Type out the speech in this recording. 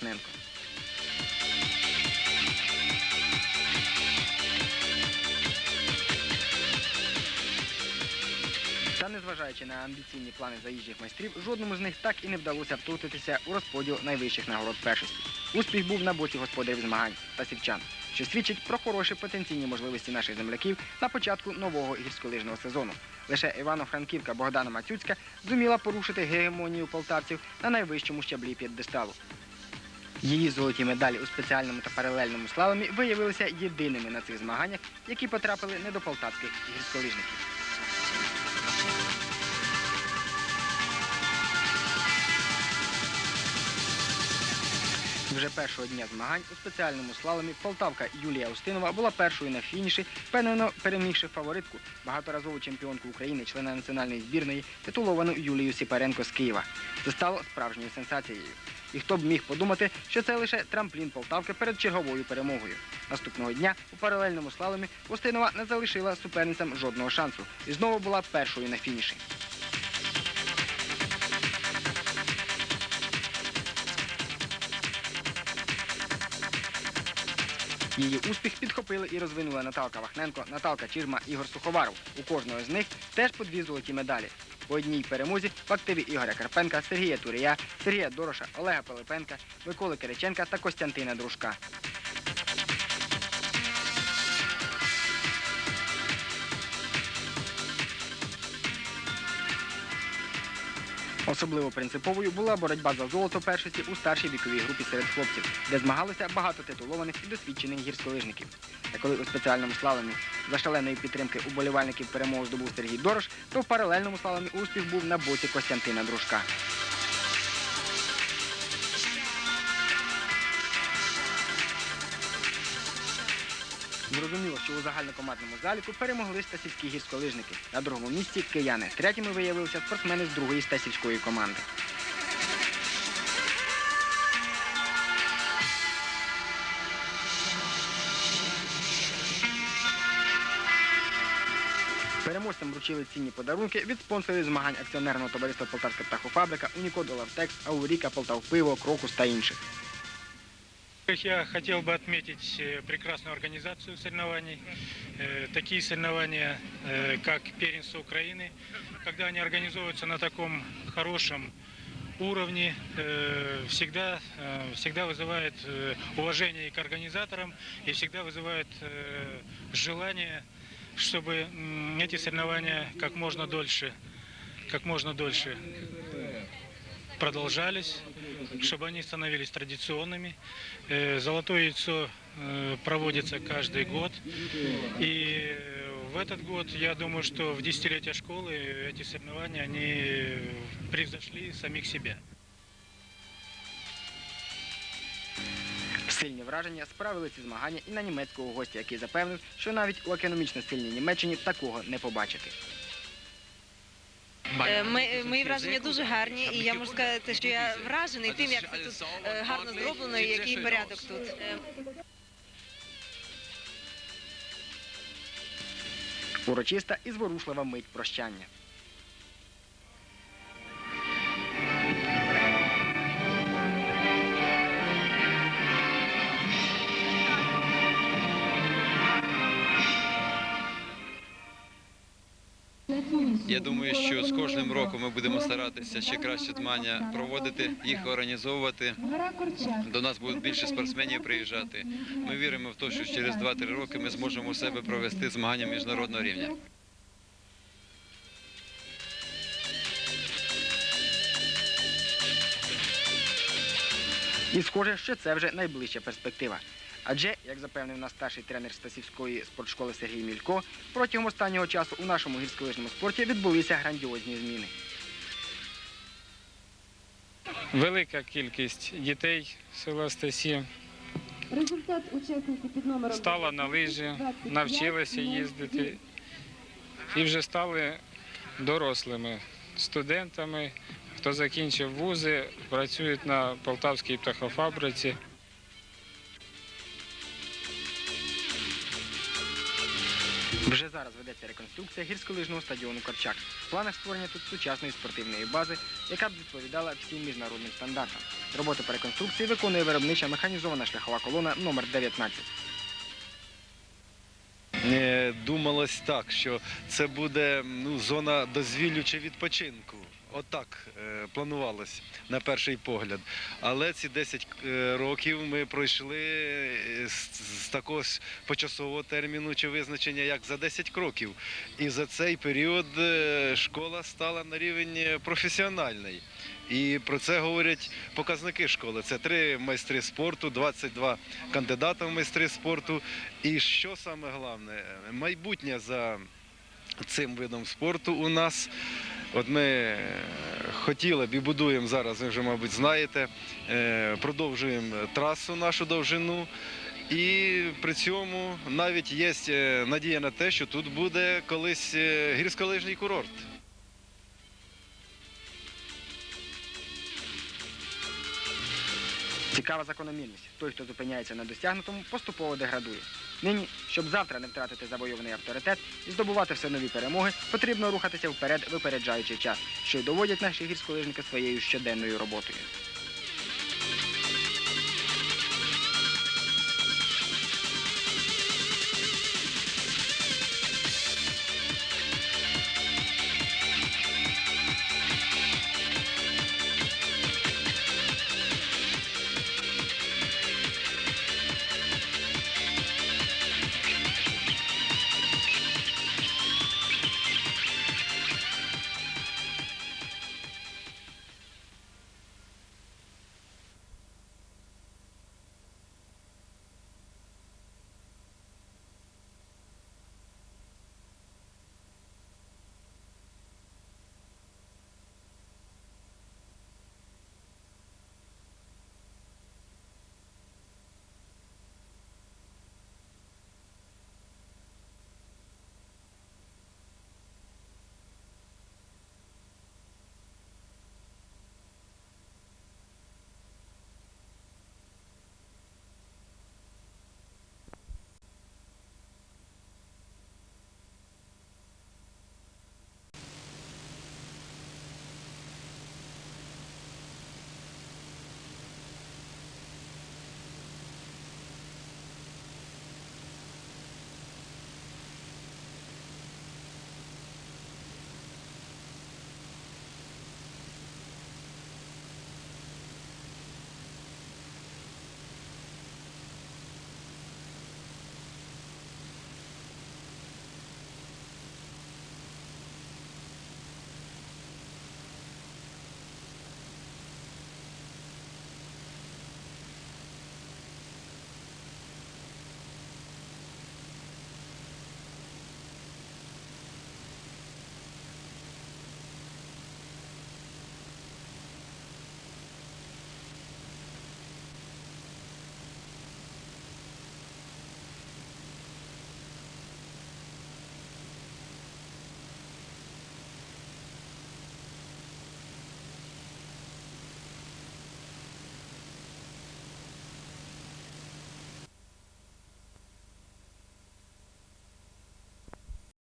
Вахненко. Та незважаючи на амбіційні плани заїжджих майстрів, жодному з них так і не вдалося втрутитися у розподіл найвищих нагород першості. Успіх був на боці господарів змагань та сівчан, що свідчить про хороші потенційні можливості наших земляків на початку нового гірськолижного сезону. Лише Івано-Франківка Богдана Мацюцька зуміла порушити гегемонію полтавців на найвищому щаблі п'єдесталу. Її золоті медалі у спеціальному та паралельному слаломі виявилися єдиними на цих змаганнях, які потрапили не до полтавських гірськолижників. Вже першого дня змагань у спеціальному слаломі полтавка Юлія Устинова була першою на фініші, впевнено перемігши фаворитку, багаторазову чемпіонку України, члена національної збірної, титуловану Юлію Сіпаренко з Києва. Це стало справжньою сенсацією. І хто б міг подумати, що це лише трамплін Полтавки перед черговою перемогою. Наступного дня у паралельному слаломі Устинова не залишила суперницям жодного шансу і знову була першою на фініші. Її успіх підхопили і розвинули Наталка Вахненко, Наталка Чірма, Ігор Суховаров. У кожного з них теж по дві золоті медалі. По одній перемозі в активі Ігоря Карпенка, Сергія Турія, Сергія Дороша, Олега Пилипенка, Миколи Кириченка та Костянтина Дружка. Особливо принциповою була боротьба за золото першості у старшій віковій групі серед хлопців, де змагалися багато титулованих і досвідчених гірськолижників. Та коли у спеціальному слаломі за шаленої підтримки уболівальників перемогу здобув Сергій Дорош, то в паралельному слаломі успіх був на боці Костянтина Дружка. Зрозуміло, що у загальнокомандному заліку перемогли стасівські гірськолижники. На другому місці кияни. Третіми виявилися спортсмени з другої стасівської команди. Переможцям вручили цінні подарунки від спонсорів змагань акціонерного товариства Полтавська птахофабрика, Унікод Олавтекс, Ауріка, Полтавпиво, Крокус та інших. Я хотел бы отметить э, прекрасную организацию соревнований. Э, Такие соревнования, э, как первенство Украины, когда они организовываются на таком хорошем уровне, всегда, всегда вызывает уважение и к организаторам, и всегда вызывает желание, чтобы эти соревнования как можно дольше, как можно дольше продолжались, чтобы они становились традиционными. Э, Золотое яйцо э, проводится каждый год. И э, в этот год, я думаю, что в десятилетие школы эти соревнования, они э, превзошли самих себя. Сильні враження справили ці змагання і на німецького гостя, який запевнив, що навіть у економічно сильній Німеччині такого не побачити. Е, Ми, мої враження дуже гарні, і я можу сказати, що я вражений тим, як це тут е, гарно зроблено і який порядок тут. Е, Урочиста і зворушлива мить прощання. Я думаю, що з кожним роком ми будемо старатися ще краще змагання проводити, їх організовувати. До нас будуть більше спортсменів приїжджати. Ми віримо в те, що через 2-3 роки ми зможемо у себе провести змагання міжнародного рівня. І схоже, що це вже найближча перспектива. Адже, як запевнив нас старший тренер Стасівської спортшколи Сергій Мілько, протягом останнього часу у нашому гірськолижному спорті відбулися грандіозні зміни. Велика кількість дітей села Стасі Результат учасники під номером стала на лижі, навчилася їздити і вже стали дорослими студентами. Хто закінчив вузи, працюють на Полтавській птахофабриці. Вже зараз ведеться реконструкція гірськолижного стадіону Корчак. В планах створення тут сучасної спортивної бази, яка б відповідала всім міжнародним стандартам. Роботу по реконструкції виконує виробнича механізована шляхова колона номер 19. Е, Думалось так, що це буде ну, зона дозвіллю чи відпочинку. Отак е, планувалось на перший погляд. Але ці 10 е, років ми пройшли е, з, такого почасового терміну чи визначення, як за 10 кроків. І за цей період школа стала на рівень професіональний. І про це говорять показники школи. Це три майстри спорту, 22 кандидата в майстри спорту. І що саме головне, майбутнє за цим видом спорту у нас. От ми е, хотіли б і будуємо зараз, ви вже, мабуть, знаєте, е, продовжуємо трасу нашу довжину. І при цьому навіть є е, надія на те, що тут буде колись гірськолижний курорт. Цікава закономірність. Той, хто зупиняється на досягнутому, поступово деградує. Нині, щоб завтра не втратити завойований авторитет і здобувати все нові перемоги, потрібно рухатися вперед, випереджаючи час, що й доводять наші гірськолижники своєю щоденною роботою.